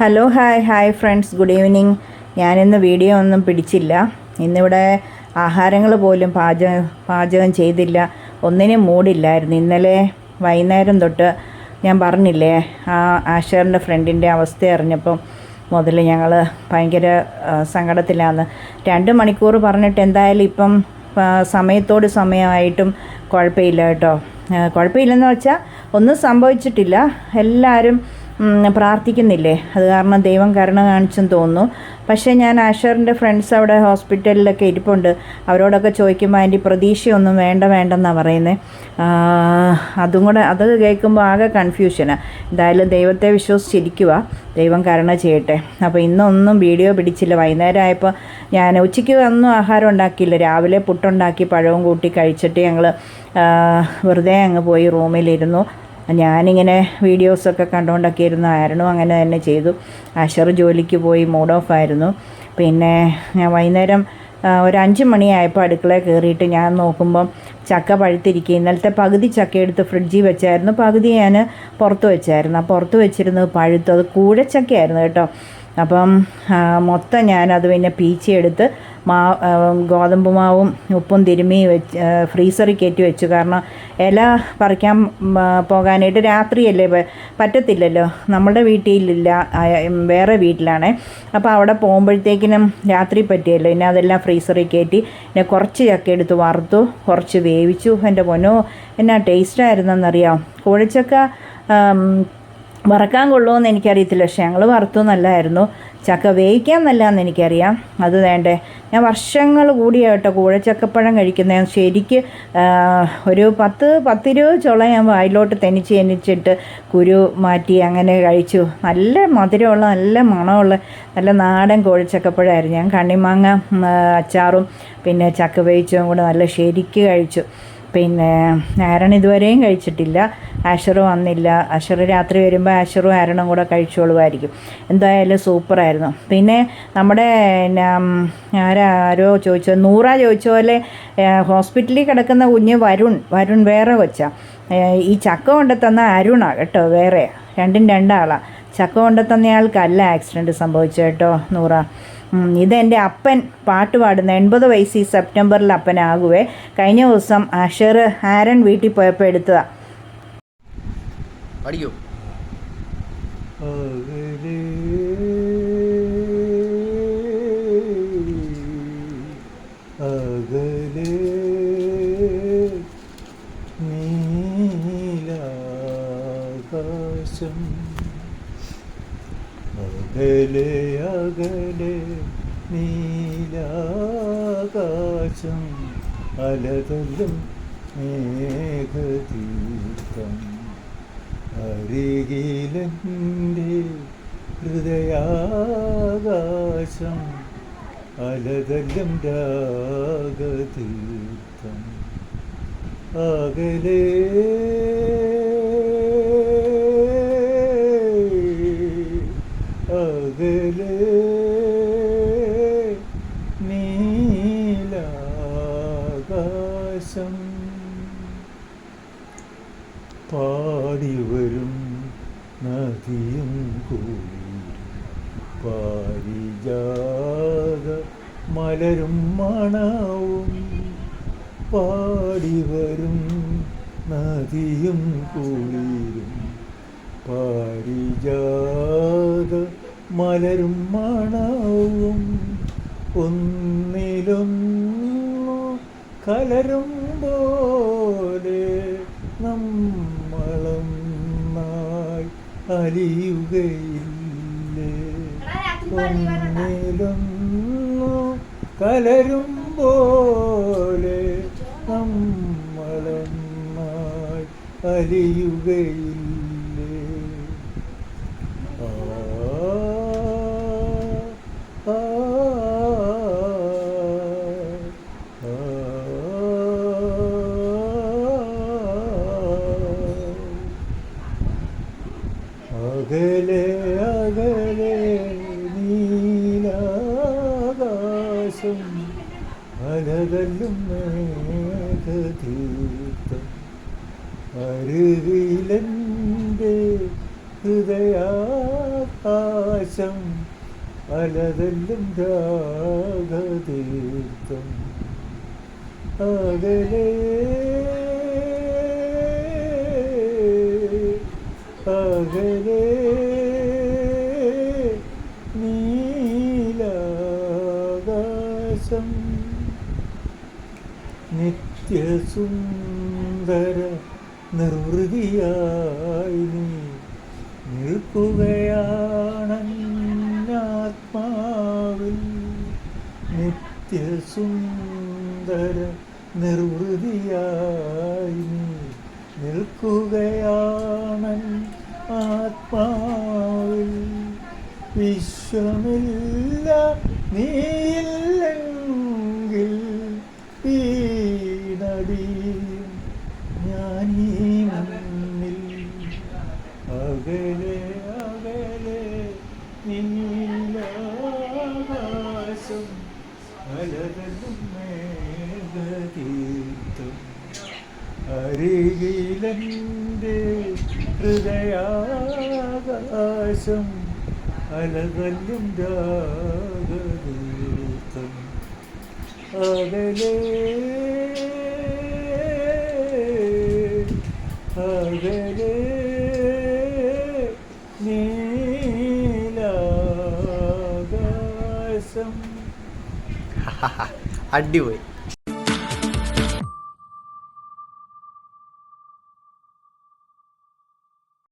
Hello hi hi friends good evening ഞാനിന്ന് video ഒന്നും പിടിച്ചില്ല. ഇന്നിവിടെ ആഹാരങ്ങൾ പോലും പാചകം പാചകം ചെയ്തില്ല. ഒന്നിനും മൂടില്ലായിരുന്നു. ഇന്നലെ വൈകുന്നേരം തൊട്ട് ഞാൻ പറഞ്ഞില്ലേ ആ ആഷറിന്റെ ഫ്രണ്ടിന്റെ അവസ്ഥ അറിഞ്ഞപ്പം മുതൽ ഞങ്ങൾ ഭയങ്കര സങ്കടത്തിലാണ് രണ്ട് മണിക്കൂർ പറഞ്ഞിട്ട് എന്തായാലും ഇപ്പം സമയത്തോട് സമയമായിട്ടും കുഴപ്പമില്ല കേട്ടോ. കുഴപ്പമില്ലെന്ന് വെച്ചാൽ ഒന്നും സംഭവിച്ചിട്ടില്ല. എല്ലാവരും പ്രാർത്ഥിക്കുന്നില്ലേ? അത് കാരണം ദൈവം കരുണ കാണിച്ചെന്ന് തോന്നുന്നു. പക്ഷേ ഞാൻ ആഷറിന്റെ ഫ്രണ്ട്സ് അവിടെ ഹോസ്പിറ്റലിലൊക്കെ ഇരിപ്പുണ്ട്. അവരോടൊക്കെ ചോദിക്കുമ്പോൾ അതിന്റെ പ്രതീക്ഷയൊന്നും വേണ്ട വേണ്ടെന്നാണ് പറയുന്നത് അതും കൂടെ അത് കേൾക്കുമ്പോൾ ആകെ കൺഫ്യൂഷനാണ് എന്തായാലും ദൈവത്തെ വിശ്വസിച്ചിരിക്കുക ദൈവം കരുണ ചെയ്യട്ടെ. അപ്പോൾ ഇന്നൊന്നും വീഡിയോ പിടിച്ചില്ല. വൈകുന്നേരം ആയപ്പോൾ ഞാൻ ഉച്ചയ്ക്ക് ഒന്നും ആഹാരം ഉണ്ടാക്കിയില്ല. രാവിലെ പുട്ടുണ്ടാക്കി പഴവും കൂട്ടി കഴിച്ചിട്ട് ഞങ്ങൾ വെറുതെ അങ്ങ് പോയി റൂമിലിരുന്നു. ഞാനിങ്ങനെ വീഡിയോസൊക്കെ കണ്ടുകൊണ്ടൊക്കെ ഇരുന്നായിരുന്നു അങ്ങനെ തന്നെ ചെയ്തു. അഷർ ജോലിക്ക് പോയി മൂഡ് ഓഫ് ആയിരുന്നു. പിന്നെ ഞാൻ വൈകുന്നേരം ഒരു അഞ്ച് മണിയായപ്പോൾ അടുക്കളയിൽ കയറിയിട്ട് ഞാൻ നോക്കുമ്പം ചക്ക പഴുത്തിരിക്കുക. ഇന്നലത്തെ പകുതി ചക്ക എടുത്ത് ഫ്രിഡ്ജിൽ വെച്ചായിരുന്നു. പകുതി ഞാൻ പുറത്ത് വെച്ചായിരുന്നു. ആ പുറത്ത് വെച്ചിരുന്നത് പഴുത്തു അത് കൂഴച്ചക്കയായിരുന്നു കേട്ടോ. അപ്പം മൊത്തം ഞാനത് പിന്നെ പീച്ചിയെടുത്ത് മാ ഗോതമ്പ് മാവും ഉപ്പും തിരുമ്മി വെച്ച് ഫ്രീസറിൽ കയറ്റി വെച്ചു. കാരണം ഇല പറിക്കാൻ പോകാനായിട്ട് രാത്രിയല്ലേ പറ്റത്തില്ലല്ലോ. നമ്മുടെ വീട്ടിലില്ല വേറെ വീട്ടിലാണേ. അപ്പോൾ അവിടെ പോകുമ്പോഴത്തേക്കിനും രാത്രി പറ്റിയല്ലോ. പിന്നെ അതെല്ലാം ഫ്രീസറിൽ കയറ്റി പിന്നെ കുറച്ച് ചക്ക എടുത്ത് വറുത്തു കുറച്ച് വേവിച്ചു. എന്റെ പൊന്നോ എന്നാ ടേസ്റ്റായിരുന്നെന്നറിയാം കോഴിച്ചക്ക വറക്കാൻ കൊള്ളുമെന്ന് എനിക്കറിയത്തില്ല. പക്ഷേ ഞങ്ങൾ വറുത്തു നല്ലതായിരുന്നു. ചക്ക വേവിക്കാൻ നല്ലതെന്ന് എനിക്കറിയാം. അത് വേണ്ടേ? ഞാൻ വർഷങ്ങൾ കൂടിയായിട്ട് കൂഴച്ചക്കപ്പഴം കഴിക്കുന്നത്. ശരിക്ക് ഒരു പത്ത് പത്തിരുപത് ചുള ഞാൻ വായിലോട്ട് തെനിച്ച് തെനിച്ചിട്ട് കുരു മാറ്റി അങ്ങനെ കഴിച്ചു. നല്ല മധുരമുള്ള നല്ല മണമുള്ള നല്ല നാടൻ കോഴിച്ചക്കപ്പഴമായിരുന്നു ഞാൻ കണ്ണിമാങ്ങ അച്ചാറും പിന്നെ ചക്ക വേവിച്ചതും കൂടെ നല്ല ശരിക്ക് കഴിച്ചു. പിന്നെ ആരൺ ഇതുവരെയും കഴിച്ചിട്ടില്ല. ആഷർ വന്നില്ല. ആഷർ രാത്രി വരുമ്പോൾ ആഷറും ആരണും കൂടെ കഴിച്ചോളുമായിരിക്കും. എന്തായാലും സൂപ്പറായിരുന്നു. പിന്നെ നമ്മുടെ പിന്നെ, ഉം, ആരോ ചോദിച്ചോ നൂറ ചോദിച്ച പോലെ ഹോസ്പിറ്റലിൽ കിടക്കുന്ന കുഞ്ഞ് വരുൺ വരുൺ വേറെ കൊച്ചാ. ഈ ചക്ക കൊണ്ട് തന്ന അരുണാണ് കേട്ടോ വേറെ. രണ്ടും രണ്ടാളാണ് ചക്ക കൊണ്ട് തന്നയാൾക്കല്ല ആക്സിഡന്റ് സംഭവിച്ചു കേട്ടോ നൂറ. ഇതെന്റെ അപ്പൻ പാട്ട് പാടുന്ന എൺപത് വയസ്സ് ഈ സെപ്റ്റംബറിൽ അപ്പനാകുവേ. കഴിഞ്ഞ ദിവസം അഷർ ഹാരൻ വീട്ടിൽ പോയപ്പോൾ എടുത്തതാ. പഠിക്കൂ. നീലാകാശം അകലെ അകലെ നീലാകാശം അലതല്ലും മേഘതീർത്ഥം അരികിലെന്റെ ഹൃദയാകാശം അലതല്ലും രാഗതീർത്ഥം അകലേ അകലേ നീലാകാശം പാടിവരും നദിയും കൂടി. പാരിജാത മലരും മണവും പാടിവരും നദിയും കൂടിയും പാരിജാത മലരും മണവും ഒന്നിലും കലരും പോലെ നമ്മളും നായി അലിയുകയില്ലേ? ഒന്നിലും കലരും പോലെ നമ്മളൊന്നായി അലിയുകയില്ലേ? അലതല്ലും മേഘതീർത്ഥം അരുവിലെന്റെ ഹൃദയാകാശം ആശം അലതല്ലും രാഗതീർത്ഥം അകലേ അകലേ നിത്യസുന്ദര നിർവൃതിയായി നീ നിൽക്കുകയാണാത്മാവിൽ നിത്യസുന്ദര നിർവൃതിയായി നീ നിൽക്കുകയാണൻ ആത്മാവിൽ വിശ്വമില്ല നീയില്ലെങ്കിൽ അലതലും മേഘതീർത്ഥം അരികിലെന്റെ ഹൃദയാകാശം അലതല്ലും രാഗതീർത്ഥം അകലേ അകലേ നീലാകാശം അടിപൊളി.